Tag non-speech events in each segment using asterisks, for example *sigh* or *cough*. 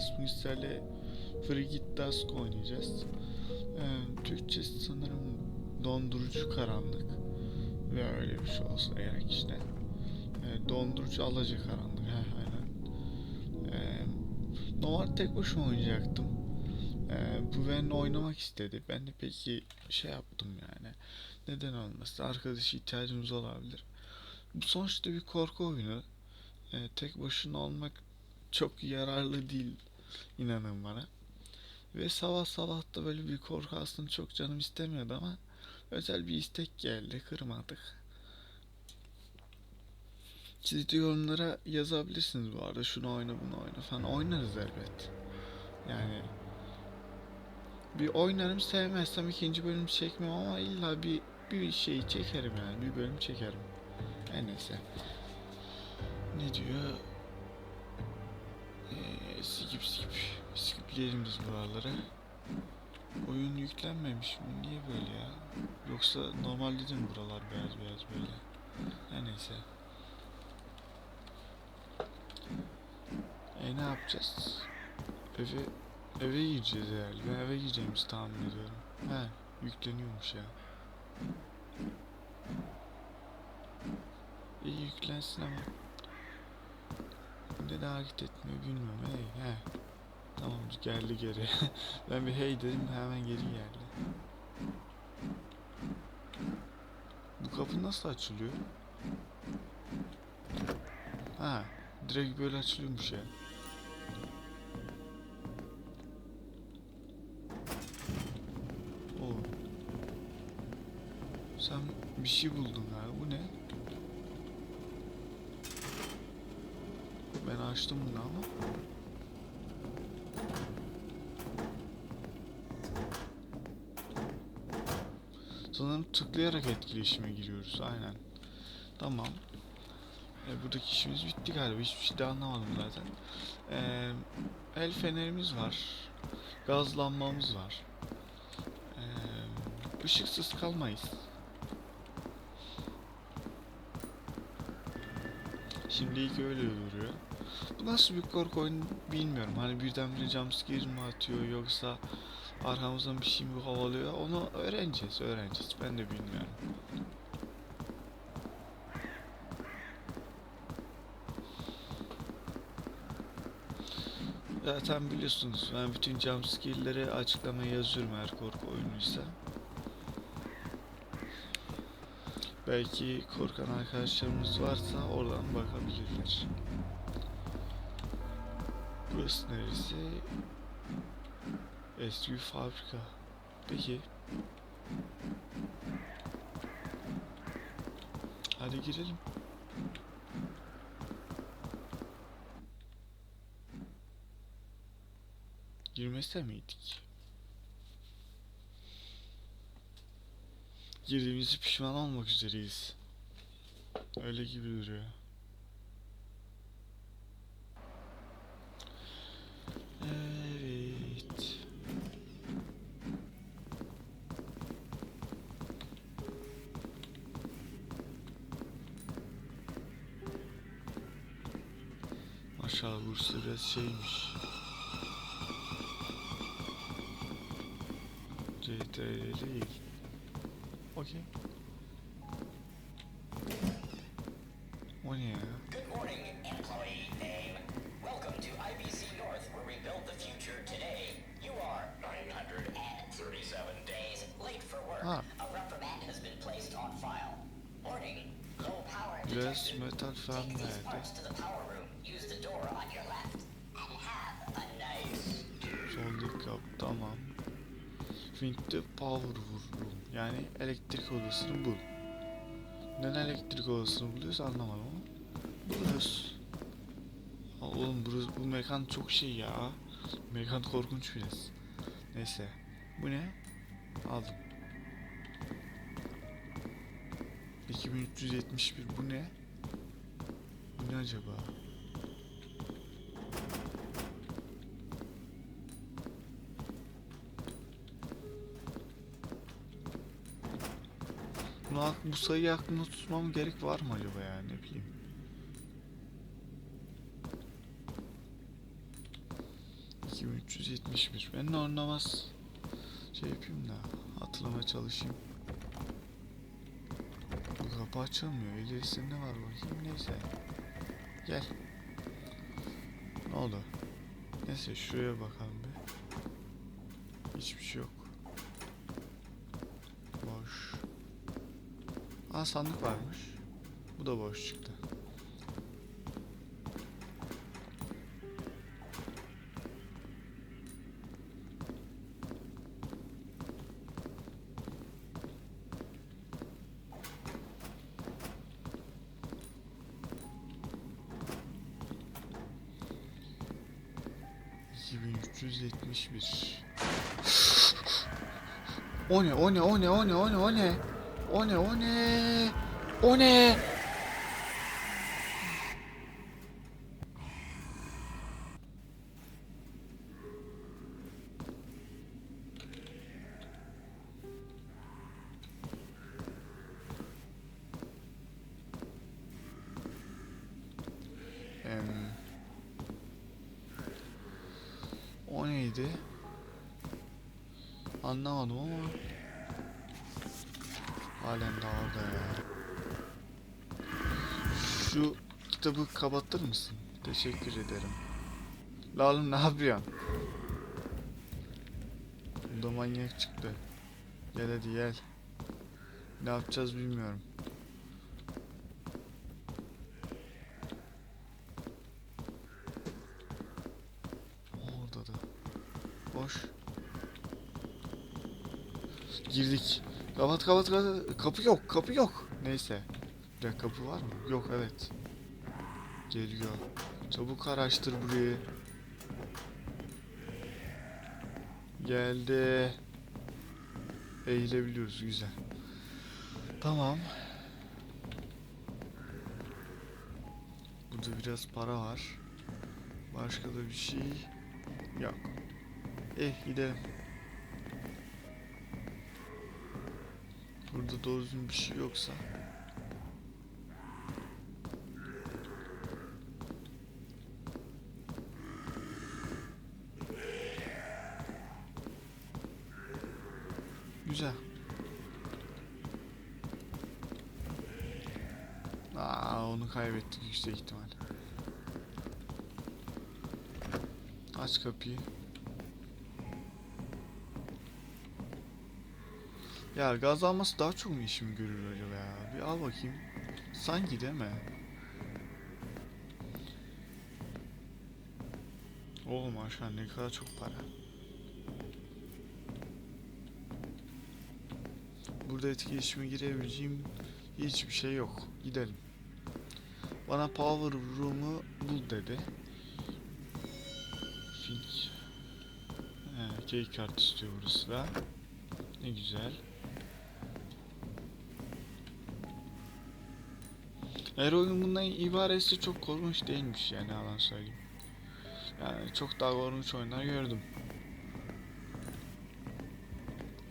sizlerle Frigid Dusk oynayacağız. Ee, Türkçesi sanırım dondurucu karanlık ve öyle bir şey olsa gerek işte. Ee, dondurucu alaca karanlık. Heh, aynen. Ee, normal tek başıma oynayacaktım. Ee, bu benimle oynamak istedi. Ben de peki şey yaptım yani. Neden olmasın? Arkadaşı ihtiyacımız olabilir. Bu sonuçta bir korku oyunu. Ee, tek başına olmak çok yararlı değil inanın bana. Ve sabah sabah da böyle bir korku aslında çok canım istemiyordu ama özel bir istek geldi kırmadık. Siz yorumlara yazabilirsiniz bu arada şunu oyna bunu oyna falan oynarız elbet. Yani bir oynarım sevmezsem ikinci bölüm çekmem ama illa bir bir şeyi çekerim yani bir bölüm çekerim. Her neyse. Ne diyor? Skip skip. Skipleyelim biz buraları. Oyun yüklenmemiş mi? Niye böyle ya? Yoksa normalde de mi buralar beyaz beyaz böyle? Her neyse. E ne yapacağız? Eve eve gireceğiz herhalde. Ben eve gireceğimizi tahmin ediyorum. He, yükleniyormuş ya. İyi yüklensin ama. Ne de hareket etmiyor bilmiyorum. Hey, he. Tamam geldi geri. *laughs* ben bir hey dedim hemen geri geldi. Bu kapı nasıl açılıyor? Ha, direkt böyle açılıyormuş ya. Oo. Sen bir şey buldun galiba. Bu ne? Ben açtım bunu ama. Sanırım tıklayarak etkileşime giriyoruz. Aynen. Tamam. E, buradaki işimiz bitti galiba. Hiçbir şey de anlamadım zaten. E, el fenerimiz var. Gaz lambamız var. E, ışıksız kalmayız. Şimdilik öyle duruyor. Bu nasıl bir korku oyunu bilmiyorum. Hani birdenbire jumpscare mi atıyor yoksa arkamızdan bir şey mi kovalıyor onu öğreneceğiz öğreneceğiz. Ben de bilmiyorum. Zaten biliyorsunuz ben bütün jumpscare'leri açıklamaya yazıyorum eğer korku oyunuysa. Belki korkan arkadaşlarımız varsa oradan bakabilirler. Burası neresi? Eski fabrika. Peki. Hadi girelim. Girmese miydik? Girdiğimizi pişman olmak üzereyiz. Öyle gibi duruyor. Burası biraz şeymiş. CTRL değil. Okey. O ne ya? Good morning, employee name. Welcome Fink'te power room. Yani elektrik odasını bul. Neden elektrik odasını buluyoruz anlamadım ama. Buluyoruz. Oğlum burası, bu mekan çok şey ya. Mekan korkunç biraz. Neyse. Bu ne? Aldım. 2371 bu ne? Bu ne acaba? Bunu bu sayıyı aklımda tutmam gerek var mı acaba ya ne bileyim. 2371. Ben de ornamaz şey yapayım da hatırlama çalışayım. Bu kapı açılmıyor. İlerisinde var bakayım. Neyse. Gel. Ne oldu? Neyse şuraya bakalım bir. Hiçbir şey yok. Boş. Aa sandık varmış. Bu da boş çıktı. ...2371... O ne, o ne, o ne, o ne, o ne, o ne? O ne, o ne? O ne? Em, o neydi? Anlamadım ama halen daha ya. Şu kitabı kapatır mısın? Teşekkür ederim. La ne yapıyorsun? Bu da manyak çıktı. Gel hadi gel. Ne yapacağız bilmiyorum. Orada da. Boş. Girdik. Kapat kapat kapat. Kapı yok kapı yok. Neyse. Bir dakika, kapı var mı? Yok evet. Geliyor. Çabuk araştır burayı. Geldi. Eğilebiliyoruz güzel. Tamam. Burada biraz para var. Başka da bir şey yok. Eh gidelim. Burada doğru düzgün bir şey yoksa. Güzel. Aa, onu kaybettik yüksek ihtimal. Aç kapıyı. Ya gaz alması daha çok mu işimi görür acaba ya? Bir al bakayım. Sanki değil mi? Oğlum aşağı ne kadar çok para. Burada etkileşime girebileceğim hiçbir şey yok. Gidelim. Bana power room'u bul dedi. Fink. He, key kart istiyor burası da. Ne güzel. Eğer oyun bundan ibaretse çok korkunç değilmiş yani yalan söyleyeyim. Yani çok daha korkunç oyunlar gördüm.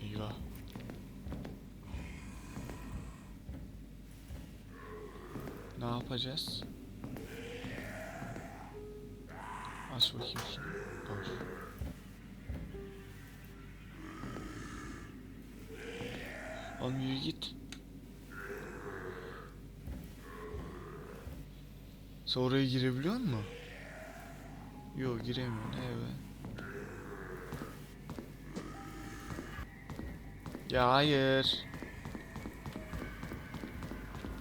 Eyvah. Ne yapacağız? Aç bakayım şunu. Boş. Oğlum yürü git. Sen oraya girebiliyor musun? Yok giremiyorum. Evet. Ya hayır.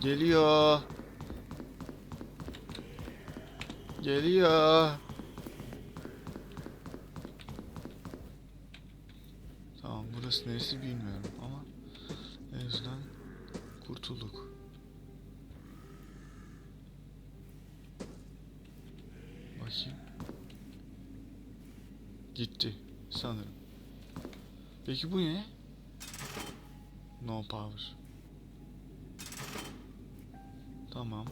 Geliyor. Geliyor. Tamam burası neresi bilmiyorum ama en azından kurtulduk. Bakayım. Gitti sanırım. Peki bu ne? No power. Tamam.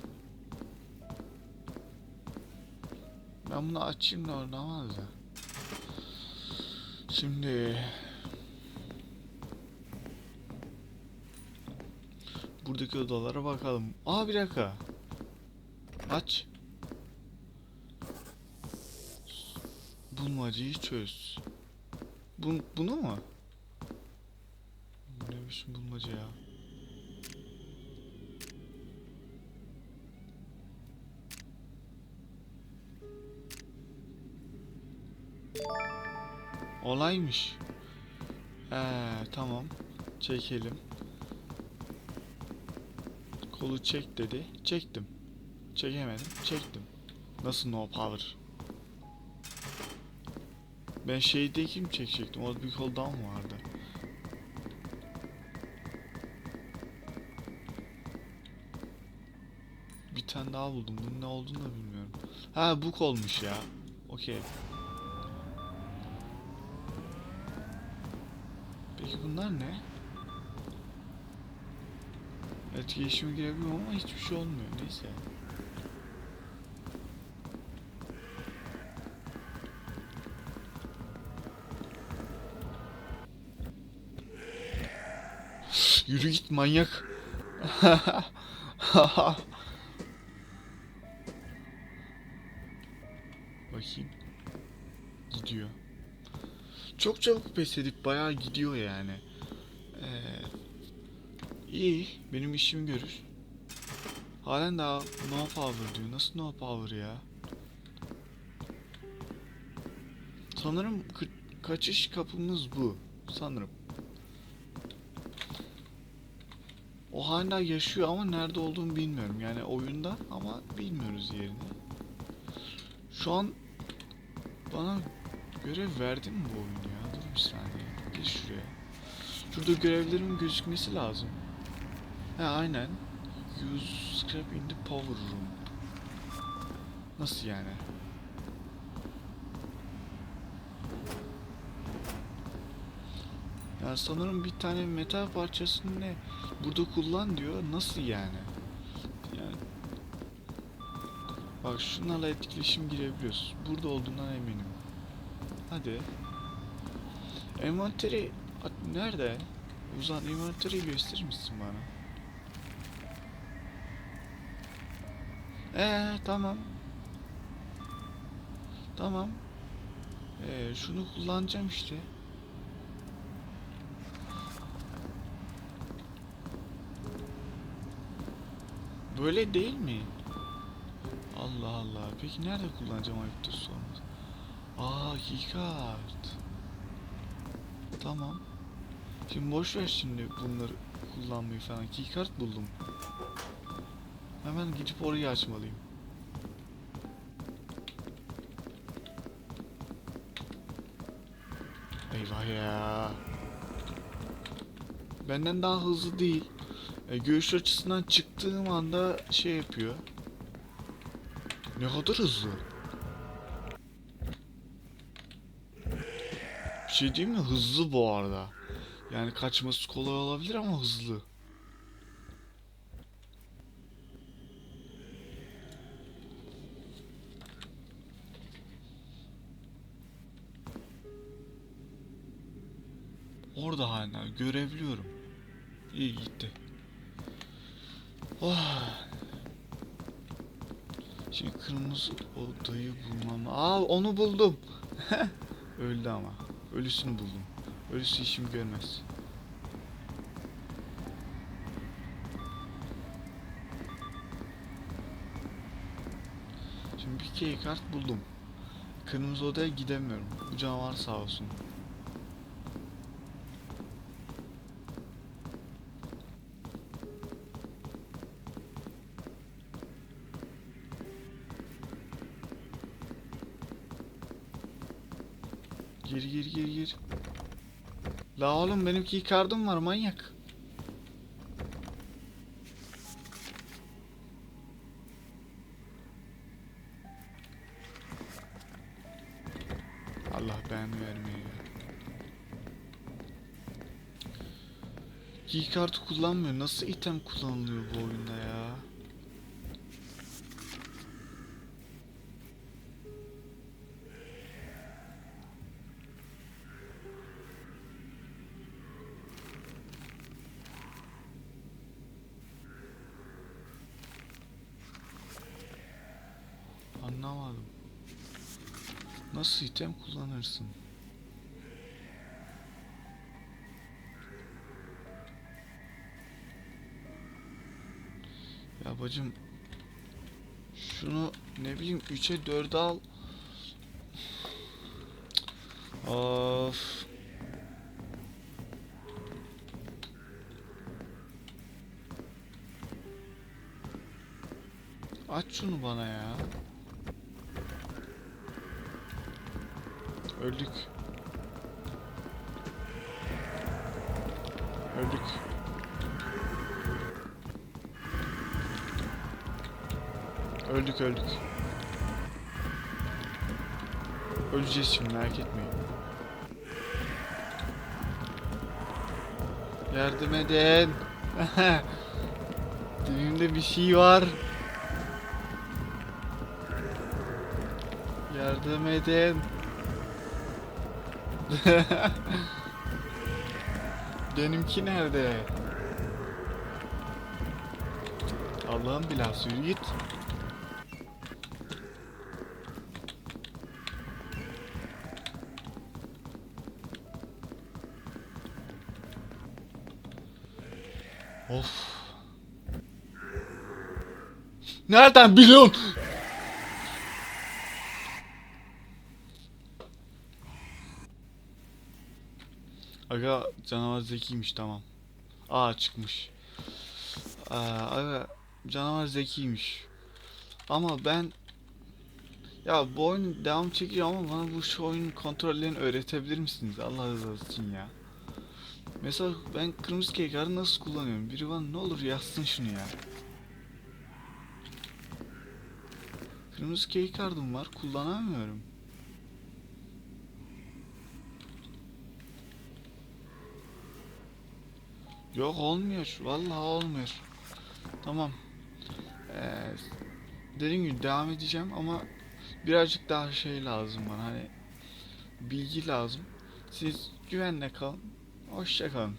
Ben bunu açayım da oynamaz da. Şimdi buradaki odalara bakalım. Aa bir dakika. Aç. Bu bulmacayı çöz. Bu, bunu mu? Ne biçim bulmaca ya? Olaymış. Ee, tamam. Çekelim. Kolu çek dedi. Çektim. Çekemedim. Çektim. Nasıl no power? Ben şeydeki mi çekecektim? Orada bir kol mı vardı? Bir tane daha buldum. Bunun ne olduğunu da bilmiyorum. Ha bu kolmuş ya. Okey. Peki bunlar ne? Etkileşime girebiliyorum ama hiçbir şey olmuyor. Neyse. Yürü git manyak. *laughs* Bakayım. Gidiyor. Çok çabuk pes edip bayağı gidiyor yani. Ee, iyi. Benim işimi görür. Halen daha no power diyor. Nasıl no power ya? Sanırım kaçış kapımız bu. Sanırım. O hala yaşıyor ama nerede olduğunu bilmiyorum. Yani oyunda ama bilmiyoruz yerini. Şu an bana görev verdi mi bu oyun ya? Dur bir saniye. Gel şuraya. Şurada görevlerimin gözükmesi lazım. He aynen. Use scrap in the power room. Nasıl yani? Sanırım bir tane metal parçasını ne burada kullan diyor. Nasıl yani? Yani Bak şunlarla etkileşim girebiliyoruz. Burada olduğundan eminim. Hadi. Envanteri nerede? Uzan envanteri gösterir misin bana? Ee tamam. Tamam. Ee, şunu kullanacağım işte. Böyle değil mi? Allah Allah. Peki nerede kullanacağım ayıptır sorması. Aa keycard. Tamam. Şimdi boş ver şimdi bunları kullanmayı falan. Keycard buldum. Hemen gidip orayı açmalıyım. Eyvah ya. Benden daha hızlı değil. E, görüş açısından çıktığım anda şey yapıyor. Ne kadar hızlı. Bir şey değil mi? Hızlı bu arada. Yani kaçması kolay olabilir ama hızlı. Orada hala görevliyorum. İyi gitti. Oh. Şimdi kırmızı odayı bulmam. Aa onu buldum. *laughs* Öldü ama. Ölüsünü buldum. Ölüsü işimi görmez. Şimdi bir key kart buldum. Kırmızı odaya gidemiyorum. Bu canavar sağ olsun. Gir gir gir gir. La oğlum benim keycard'ım var manyak. Allah beğeni vermiyor ya. Keycard'ı kullanmıyor. Nasıl item kullanılıyor bu oyunda ya? Anlamadım. Nasıl item kullanırsın? Ya bacım şunu ne bileyim 3'e 4'e al. Of. Aç şunu bana ya. Öldük. Öldük. Öldük öldük. Öleceğiz şimdi merak etmeyin. Yardım edin. *laughs* Dibimde bir şey var. Yardım edin. *laughs* Benimki nerede? Allah'ın bilası yürü git. Of. Nereden biliyorsun? Aga canavar zekiymiş tamam. Aa çıkmış. Aa, aga canavar zekiymiş. Ama ben ya bu oyun devam çekiyor ama bana bu şu oyunun kontrollerini öğretebilir misiniz? Allah rızası için ya. Mesela ben kırmızı keykarı nasıl kullanıyorum? Biri bana ne olur yazsın şunu ya. Kırmızı keykardım var kullanamıyorum. Yok olmuyor. Vallahi olmuyor. Tamam. Ee, dediğim gibi devam edeceğim ama birazcık daha şey lazım bana. Hani bilgi lazım. Siz güvenle kalın. Hoşça kalın.